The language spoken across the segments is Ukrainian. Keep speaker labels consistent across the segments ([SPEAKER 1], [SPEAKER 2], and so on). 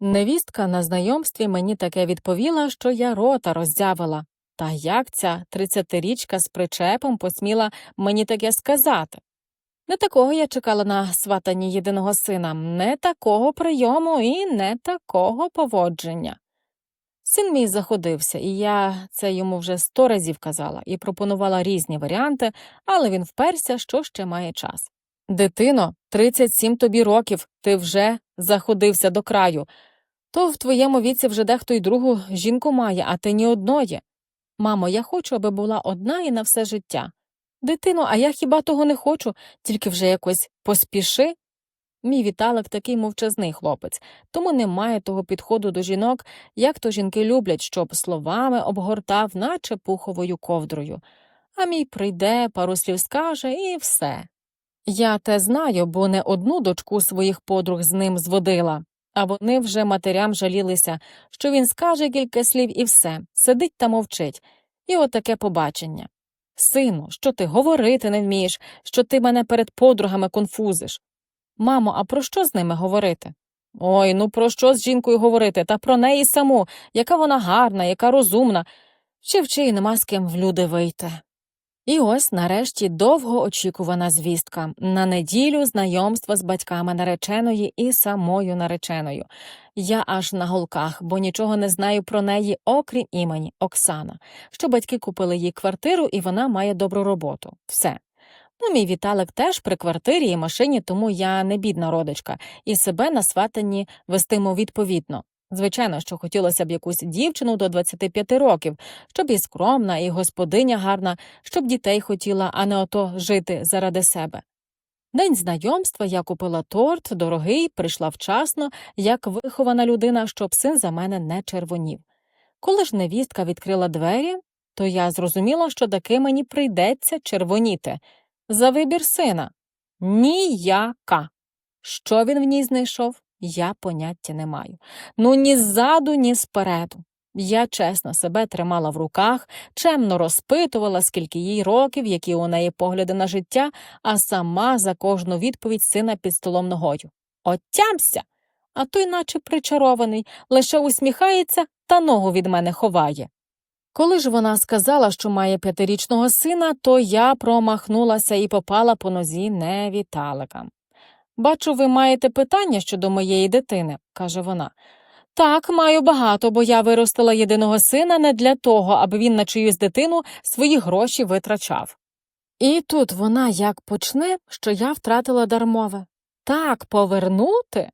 [SPEAKER 1] Невістка на знайомстві мені таке відповіла, що я рота роззявила. Та як ця тридцятирічка з причепом посміла мені таке сказати? Не такого я чекала на сватанні єдиного сина, не такого прийому і не такого поводження. Син мій заходився, і я це йому вже сто разів казала і пропонувала різні варіанти, але він вперся, що ще має час. Дитино, 37 тобі років, ти вже заходився до краю. То в твоєму віці вже дехто й другу жінку має, а ти ні одної. Мамо, я хочу, аби була одна і на все життя. Дитино, а я хіба того не хочу, тільки вже якось поспіши. Мій Віталик такий мовчазний хлопець, тому немає того підходу до жінок, як то жінки люблять, щоб словами обгортав, наче пуховою ковдрою. А мій прийде, пару слів скаже і все. Я те знаю, бо не одну дочку своїх подруг з ним зводила, а вони вже матерям жалілися, що він скаже кілька слів і все, сидить та мовчить. І отаке побачення. Сину, що ти говорити не вмієш, що ти мене перед подругами конфузиш. Мамо, а про що з ними говорити? Ой, ну про що з жінкою говорити, та про неї саму, яка вона гарна, яка розумна, чи вчи й нема з ким в люди вийти. І ось нарешті довгоочікувана звістка на неділю знайомство з батьками нареченої і самою нареченою. Я аж на голках, бо нічого не знаю про неї, окрім імені Оксана, що батьки купили їй квартиру, і вона має добру роботу. Все. Ну, мій Віталик теж при квартирі і машині, тому я не бідна родичка, і себе на сватанні вестиму відповідно. Звичайно, що хотілося б якусь дівчину до 25 років, щоб і скромна, і господиня гарна, щоб дітей хотіла, а не ото жити заради себе. День знайомства я купила торт, дорогий, прийшла вчасно, як вихована людина, щоб син за мене не червонів. Коли ж невістка відкрила двері, то я зрозуміла, що таки мені прийдеться червоніти. За вибір сина. Ніяка. Що він в ній знайшов, я поняття не маю. Ну ні ззаду, ні спереду. Я чесно себе тримала в руках, чемно розпитувала, скільки їй років, які у неї погляди на життя, а сама за кожну відповідь сина під столом ногою. Оттямся! А той, наче причарований, лише усміхається та ногу від мене ховає. Коли ж вона сказала, що має п'ятирічного сина, то я промахнулася і попала по нозі не Віталика. Бачу, ви маєте питання щодо моєї дитини, каже вона. Так, маю багато, бо я виростила єдиного сина не для того, аби він на чиюсь дитину свої гроші витрачав. І тут вона як почне, що я втратила дармове. Так, повернути?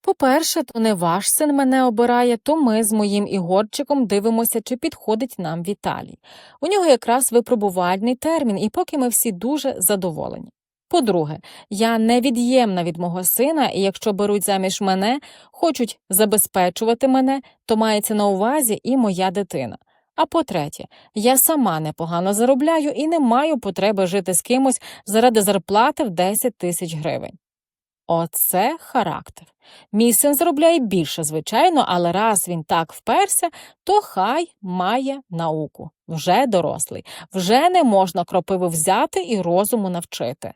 [SPEAKER 1] По-перше, то не ваш син мене обирає, то ми з моїм Ігорчиком дивимося, чи підходить нам Віталій. У нього якраз випробувальний термін, і поки ми всі дуже задоволені. По-друге, я невід'ємна від мого сина, і якщо беруть заміж мене, хочуть забезпечувати мене, то мається на увазі і моя дитина. А по-третє, я сама непогано заробляю і не маю потреби жити з кимось заради зарплати в 10 тисяч гривень. Оце характер. Мій син заробляє більше, звичайно, але раз він так вперся, то хай має науку. Вже дорослий, вже не можна кропиву взяти і розуму навчити.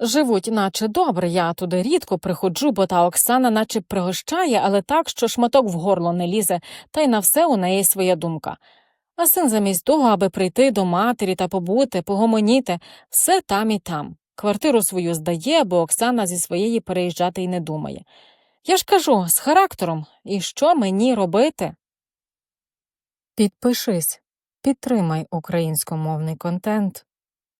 [SPEAKER 1] Живуть, наче добре, я туди рідко приходжу, бо та Оксана наче пригощає, але так, що шматок в горло не лізе, та й на все у неї своя думка. А син замість того, аби прийти до матері та побути, погомоніти, все там і там. Квартиру свою здає, бо Оксана зі своєї переїжджати й не думає. Я ж кажу, з характером, і що мені робити? Підпишись, підтримай українськомовний контент.